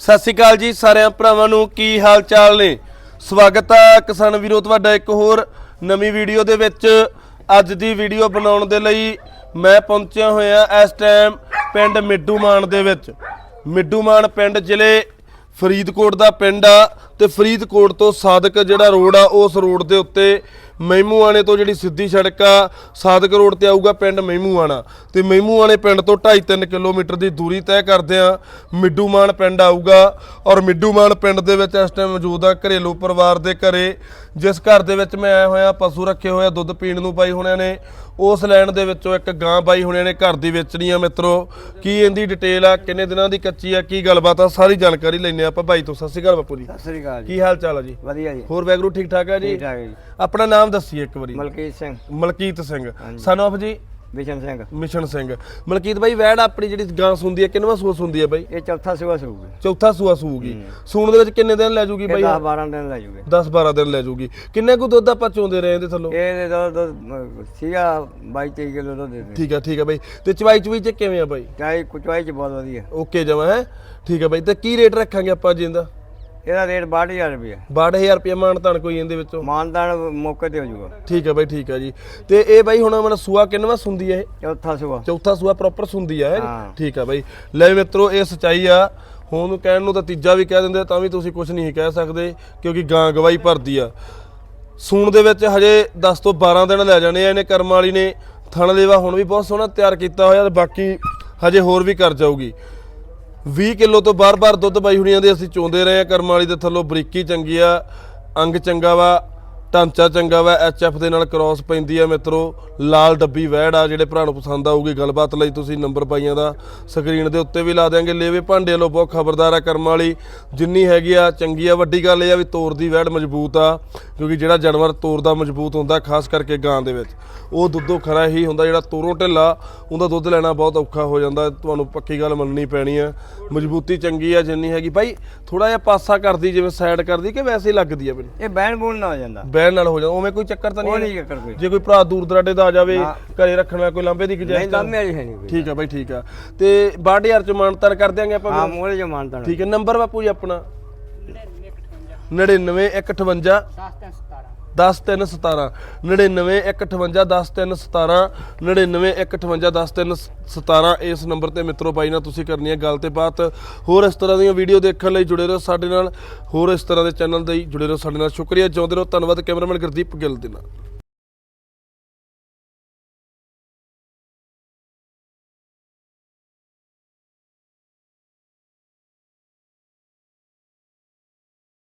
ਸਤਿ ਸ਼੍ਰੀ ਅਕਾਲ ਜੀ ਸਾਰਿਆਂ ਭਰਾਵਾਂ ਨੂੰ, ਕੀ ਹਾਲ ਚਾਲ ਨੇ? ਸਵਾਗਤ ਹੈ ਕਿਸਾਨ ਵੀਰੋ, ਤੁਹਾਡਾ ਇੱਕ ਹੋਰ ਨਵੀਂ ਵੀਡੀਓ ਦੇ ਵਿੱਚ। ਅੱਜ ਦੀ ਵੀਡੀਓ ਬਣਾਉਣ ਦੇ ਲਈ ਮੈਂ ਪਹੁੰਚਿਆ ਹੋਇਆ ਇਸ ਟਾਈਮ ਪਿੰਡ ਮਿੱਡੂਮਾਨ ਦੇ ਵਿੱਚ। ਮਿੱਡੂਮਾਨ ਪਿੰਡ ਜ਼ਿਲ੍ਹੇ ਫਰੀਦਕੋਟ ਦਾ ਪਿੰਡ ਆ ਤੇ ਫਰੀਦਕੋਟ ਤੋਂ ਸਾਦਕ ਜਿਹੜਾ ਰੋਡ ਆ, ਉਸ ਰੋਡ ਦੇ ਉੱਤੇ ਮਹਿਮੂਆਣੇ ਤੋਂ ਜਿਹੜੀ ਸਿੱਧੀ ਸੜਕ ਆ ਸਾਦਕ ਰੋਡ ਤੇ ਆਊਗਾ ਪਿੰਡ ਮਹਿਮੂਆਣਾ ਤੇ ਮਹਿਮੂਆਣੇ ਪਿੰਡ ਤੋਂ 2.5-3 ਕਿਲੋਮੀਟਰ ਦੀ ਦੂਰੀ ਤੈਅ ਕਰਦੇ ਆ। ਮਿੱਡੂਮਾਨ ਪਿੰਡ ਆਊਗਾ ਔਰ ਮਿੱਡੂਮਾਨ ਪਿੰਡ ਦੇ ਵਿੱਚ ਇਸ ਟਾਈਮ ਮੌਜੂਦ ਆ ਘਰੇਲੂ ਪਰਿਵਾਰ ਦੇ ਘਰੇ। ਜਿਸ ਘਰ ਦੇ ਵਿੱਚ ਮੈਂ ਆਇਆ ਹੋਇਆ ਪਸ਼ੂ ਰੱਖੇ ਹੋਏ ਆ ਦੁੱਧ ਪੀਣ ਨੂੰ ਬਾਈ ਹੁਣਿਆਂ ਨੇ। ਉਸ ਲੈਣ ਦੇ ਵਿੱਚੋਂ ਇੱਕ ਗਾਂ ਬਾਈ ਹੁਣਿਆਂ ਨੇ ਘਰ ਦੀ ਵੇਚਣੀ ਆ ਮਿੱਤਰੋ। ਕੀ ਇਹਦੀ ਡਿਟੇਲ ਆ ਕਿੰਨੇ ਦਿਨਾਂ ਦੀ ਕੱਚੀ ਆ ਕੀ ਗੱਲਬਾਤ ਆ ਸਾਰੀ ਜਾਣਕਾਰੀ ਲੈਣੇ ਆਪਾਂ ਬਾਈ ਤੋਂ। ਸਤਿ ਸ਼੍ਰੀ ਅਕਾਲ ਬਾਪੂ ਜੀ। ਸਤਿ ਸ੍ਰੀ ਅਕਾਲ ਜੀ। ਕੀ ਹਾਲ ਚਾਲ ਆ ਜੀ? ਵਧੀਆ ਜੀ। ਹੋਰ ਵੈਗਰੂ ਠੀਕ ਠਾਕ ਆ ਜੀ? ਠੀਕ ਠਾਕ ਜੀ। ਆਪਣਾ ਨਾਮ ਦੱਸੀਏ ਇੱਕ ਵਾਰੀ। Malkit Singh. Malkit Singh. Son of ji? Bishan Singh. Mishan Singh. Malkit ਬਾਈ ਵੈੜ ਆਪਣੀ ਜਿਹੜੀ ਗਾਂ ਸੁੰਦੀ ਹੈ ਕਿੰਨਵਾਂ ਸੂਆ ਸੁੰਦੀ ਹੈ ਬਾਈ? ਇਹ ਚੌਥਾ ਸੂਆ ਸੂਗੀ ਚੌਥਾ ਸੂਆ ਸੂਗੀ ਸੂਣ ਦੇ ਵਿੱਚ ਕਿੰਨੇ ਦਿਨ ਲੈ ਜੂਗੀ ਬਾਈ? 10 12 ਦਿਨ ਲੈ ਜੂਗੇ। 10 12 ਦਿਨ ਲੈ ਜੂਗੀ। ਕਿੰਨੇ ਕੁ ਦੁੱਧ ਆਪਾਂ ਚੋਂਦੇ ਰਹੇ ਇਹਦੇ ਥੱਲੋਂ? ਇਹ ਦੇ ਦੋ ਦੋ ਸੀਗਾ 22 23 ਕਿਲੋ ਦੁੱਧ ਦੇ ਦੇ ਠੀਕ ਆ ਠੀਕ ਆ ਬਾਈ। ਤੇ ਚਵਾਈ ਚਵਾਈ ਚ ਕਿਵੇਂ ਆ ਬਾਈ? ਚਾਹੀ ਕੁਚਵਾਈ ਚ ਬਹੁਤ ਵਧੀਆ। ਓਕੇ ਜਮਾ ਹੈ? ਠੀਕ ਆ ਬਾਈ। ਤੇ ਕੀ ਰੇਟ ਰੱਖਾਂਗੇ ਆਪਾਂ ਜੀ ਇਹਦਾ ਇਹਦਾ ਰੇਟ 62000 ਰੁਪਏ 62000 ਰੁਪਏ ਮਾਨਤਾਨ ਕੋਈ ਇਹਦੇ ਵਿੱਚੋਂ? ਮਾਨਦਾਨ ਮੌਕੇ ਤੇ ਹੋ ਜੂਗਾ ਠੀਕ ਆ ਬਾਈ ਠੀਕ ਆ ਜੀ। ਤੇ ਇਹ ਬਾਈ ਹੁਣ ਮਨ ਸੂਆ ਕਿੰਨਵਾਂ ਸੁੰਦੀ ਹੈ ਇਹ? ਚੌਥਾ ਸੂਆ। ਚੌਥਾ ਸੂਆ ਪ੍ਰੋਪਰ ਸੁੰਦੀ ਹੈ? ਹਾਂ। ਠੀਕ ਆ ਬਾਈ। ਲੈ ਮਿੱਤਰੋ ਇਹ ਸਚਾਈ ਆ। ਹੁਣ ਕਹਿਣ ਨੂੰ ਤਾਂ ਤੀਜਾ ਵੀ ਕਹਿ ਦਿੰਦੇ ਤਾਂ ਵੀ ਤੁਸੀਂ ਕੁਝ ਨਹੀਂ ਕਹਿ ਸਕਦੇ ਕਿਉਂਕਿ ਗਾਂ ਗਵਾਈ ਭਰਦੀ ਆ। ਸੂਣ ਦੇ ਵਿੱਚ ਹਜੇ 10 ਤੋਂ 12 ਦਿਨ ਲੈ ਜਾਣੇ ਆ ਇਹਨੇ ਕਰਮ ਵਾਲੀ ਨੇ। ਥਣ ਲੇਵਾ ਹੁਣ ਵੀ ਬਹੁਤ ਸੋਹਣਾ ਤਿਆਰ ਕੀਤਾ ਹੋਇਆ ਤੇ ਬਾਕੀ ਹਜੇ ਹੋਰ ਵੀ ਕਰ ਜਾਊਗੀ। 20 ਕਿਲੋ ਤੋਂ ਬਾਰ-ਬਾਰ ਦੁੱਧ ਬਾਈ ਹੁਣੀਆਂ ਦੇ ਅਸੀਂ ਚੋਂਦੇ ਰਹੇ ਆ ਕਰਮ ਵਾਲੀ ਦੇ ਥੱਲੋਂ ਬਰੀਕੀ ਚੰਗੀ ਆ, ਅੰਗ ਚੰਗਾ ਵਾ, ਢਾਂਚਾ ਚੰਗਾ ਵਾ ਐਚਐਫ ਦੇ ਨਾਲ ਕ੍ਰਾਸ ਪੈਂਦੀ ਆ ਮਿੱਤਰੋ। ਲਾਲ ਡੱਬੀ ਵਹਿੜ ਆ, ਜਿਹੜੇ ਭਰਾ ਨੂੰ ਪਸੰਦ ਆਊਗੀ, ਗੱਲਬਾਤ ਲਈ ਤੁਸੀਂ ਨੰਬਰ ਪਾਈਆਂ ਦਾ। ਸਕਰੀਨ ਦੇ ਉੱਤੇ ਵੀ ਲਾ ਦਿਆਂਗੇ। ਲੇਵੇ ਭਾਂਡੇ ਵੱਲੋਂ ਬਹੁਤ ਖਬਰਦਾਰ ਆ ਕਰਮ ਵਾਲੀ। ਜਿੰਨੀ ਹੈਗੀ ਆ, ਚੰਗੀ ਆ। ਵੱਡੀ ਗੱਲ ਇਹ ਆ ਵੀ ਤੋਰ ਦੀ ਵਹਿੜ ਮਜ਼ਬੂਤ ਆ। ਕਿਉਂਕਿ ਜਿਹੜਾ ਜਾਨਵਰ ਤੋਰ ਦਾ ਮਜ਼ਬੂਤ ਹੁੰਦਾ ਖਾਸ ਕਰਕੇ ਗਾਂ ਦੇ ਵਿੱਚ। ਉਹ ਦੁੱਧੋਂ ਖਰਾ ਹੀ ਹੁੰਦਾ ਜਿਹੜਾ ਤੋਰੋਂ ਢਿੱਲਾ ਉਹਦਾ ਦੁੱਧ ਲੈਣਾ ਬਹੁਤ ਔਖਾ ਹੋ ਜਾਂਦਾ। ਤੁਹਾਨੂੰ ਪੱਕੀ ਗੱਲ ਮੰਨਣੀ ਪੈਣੀ ਆ ਮਜ਼ਬੂਤੀ ਚੰਗੀ ਆ ਜਿੰਨੀ ਹੈਗੀ। ਭਾਈ ਥੋੜਾ ਜਿਹਾ ਪਾਸਾ ਕਰਦੀ ਜਿਵੇਂ ਸਾਈਡ ਕਰਦੀ ਕਿ ਵੈਸੇ ਹੀ ਲੱਗਦੀ ਆ ਮੈਨੂੰ? ਇਹ ਬੈਣ ਬੂਣ ਨਾ ਹੋ ਜਾਂਦਾ। ਬੈਨ ਨਾਲ ਹੋ ਜਾਂਦਾ। ਉਵੇਂ ਕੋਈ ਚੱਕਰ ਤਾਂ ਨਹੀਂ ਨਹੀਂ ਚੱਕਰ ਕੋਈ। ਜੇ ਕੋਈ ਭਰਾ ਦੂਰ ਦਰਾਡੇ ਦਾ ਆ ਜਾਵੇ। ਘਰੇ ਰੱਖਣ ਵਾਲਾ ਕੋਈ ਲਾਂਬੇ ਦੀ ਨਹੀਂ ਗੁਜਾਇਸ਼ ਦਮ ਵਾਲੀ ਹੈ ਨਹੀਂ ਠੀਕ ਆ ਬਾਈ ਠੀਕ ਆ। ਤੇ 62000 ਚ ਮਾਨਤਨ ਕਰ ਦਿਆਂਗੇ ਆਪਾਂ ਹਾਂ? ਮੋਲੇ ਜੋ ਮਾਨਦਾਨ ਠੀਕ ਹੈ ਨੰਬਰ ਬਾਪੂ ਜੀ ਆਪਣਾ? 99158 10317 99158 10317 99158 ਇਸ ਨੰਬਰ ਤੇ ਮਿੱਤਰੋ ਬਾਈ ਨਾਲ ਤੁਸੀਂ ਕਰਨੀ ਹੈ ਗੱਲ ਤੇ ਬਾਤ। ਹੋਰ ਇਸ ਤਰ੍ਹਾਂ ਦੀਆਂ ਵੀਡੀਓ ਦੇਖਣ ਲਈ ਜੁੜੇ ਰਹੋ ਸਾਡੇ ਨਾਲ। ਹੋਰ ਇਸ ਤਰ੍ਹਾਂ ਦੇ ਚੈਨਲ ਦੇ ਜੁੜੇ ਰਹੋ ਸਾਡੇ ਨਾਲ। ਸ਼ੁਕਰੀਆ। ਜਿਉਂਦੇ ਰਹੋ। ਧੰਨਵਾਦ। ਕੈਮਰਾਮੈਨ ਗੁਰਦੀਪ ਗਿੱਲ ਦੇ ਨਾਲ।